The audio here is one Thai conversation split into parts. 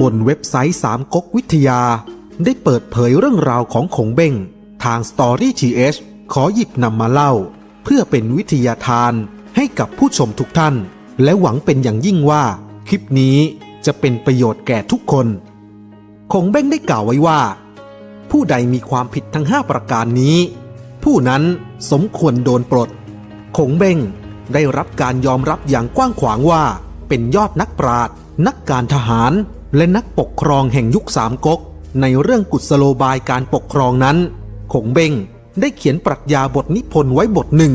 บนเว็บไซต์สามก๊กวิทยา ได้เปิดเผยเรื่องราวของขงเบ้ง ทาง Story GH ขอหยิบนำมาเล่า เพื่อเป็นวิทยาทานให้กับผู้ชมทุกท่าน และหวังเป็นอย่างยิ่งว่า คลิปนี้จะเป็นประโยชน์แก่ทุกคนคงเบ้งได้กล่าวไว้ว่า ผู้ใดมีความผิดทั้ง 5 ประการนี้ ผู้นั้นสมควรโดนปลดคงเบ้ง ได้รับการยอมรับอย่างกว้างขวางว่า เป็นยอดนักปราชญ์นักการทหาร และนักปกครองแห่งยุคสามก๊กในเรื่องกุศโลบายการปกครองนั้นคงเบ้งได้เขียนปรัชญาบทนิพนธ์ไว้บทหนึ่ง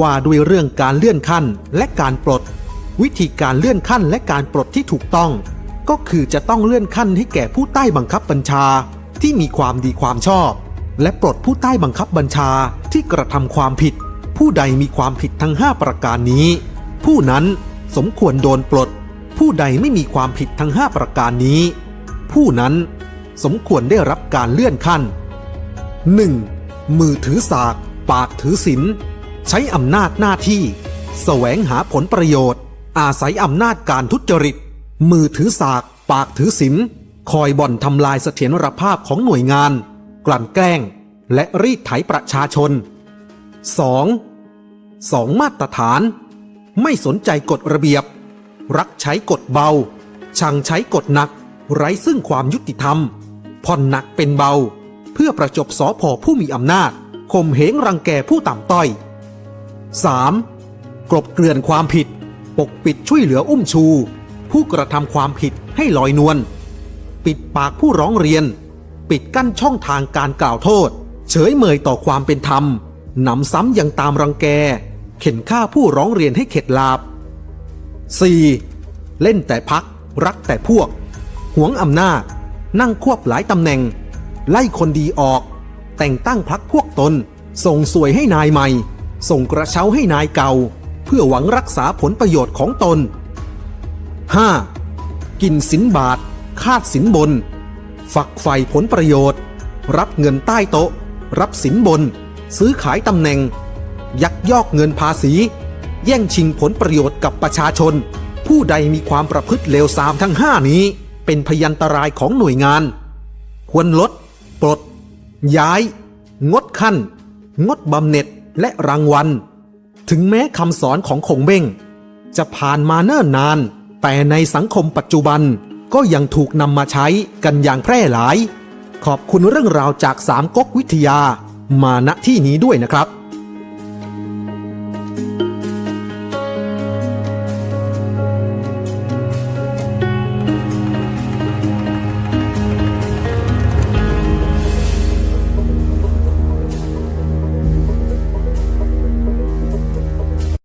ว่าด้วยเรื่องการเลื่อนขั้นและการปลด วิธีการเลื่อนขั้นและการปลดที่ถูกต้อง ก็คือจะต้องเลื่อนขั้นให้แก่ผู้ใต้บังคับบัญชาที่มีความดีความชอบ และปลดผู้ใต้บังคับบัญชาที่กระทำความผิด ผู้ใดมีความผิดทั้ง 5 ประการนี้ ผู้นั้นสมควรโดนปลด ผู้ใดไม่มีความผิดทั้ง 5 ประการนี้ ผู้นั้นสมควรได้รับการเลื่อนขั้น 1. มือถือสาก ปากถือศีลใช้อำนาจหน้าที่ แสวงหาผลประโยชน์ อาศัยอำนาจการทุจริต มือถือสาก ปากถือศีลคอยบ่อนทำลายเสถียรภาพของหน่วยงาน กลั่นแกล้ง และรีดไถประชาชน 2. สองมาตรฐาน ไม่สนใจกฎระเบียบ รักใช้กฎเบา ชังใช้กฎหนัก ไร้ซึ่งความยุติธรรม ผ่อนหนักเป็นเบา เพื่อประจบสอพอผู้มีอำนาจข่มเหงรังแกผู้ต่ำต้อย 3. กลบเกลื่อนความผิด ปกปิดช่วยเหลืออุ้มชู ผู้กระทำความผิดให้ลอยนวลปิดปากผู้ร้องเรียน ปิดกั้นช่องทางการกล่าวโทษ เฉยเมยต่อความเป็นธรรม หนำซ้ำยังตามรังแก เข็นฆ่าผู้ร้องเรียนให้เข็ดลาบ 4. เล่นแต่พัก รักแต่พวก หวงอำนาจ นั่งควบหลายตำแหน่ง ไล่คนดีออก แต่งตั้งพักพวกตน ส่งสวยให้นายใหม่ ส่งกระเช้าให้นายเก่า เพื่อหวังรักษาผลประโยชน์ของตน 5. กินสินบาท คาดสินบน ฝักใฝ่ผลประโยชน์ รับเงินใต้โต๊ะ รับสินบน ซื้อขายตำแหน่ง ยักยอกเงินภาษี แย่งชิงผลประโยชน์กับประชาชน ผู้ใดมีความประพฤติเลวทรามทั้งห้านี้ เป็นพยันตรายของหน่วยงาน ควรลด ปลด ย้าย งดขั้น งดบำเหน็จและรางวัล ถึงแม้คำสอนของคงเบ้ง จะผ่านมาเนิ่นนาน แต่ในสังคมปัจจุบันก็ยังถูกนำมาใช้กันอย่างแพร่หลาย ขอบคุณเรื่องราวจากสามก๊กวิทยา มาณที่นี้ด้วยนะครับ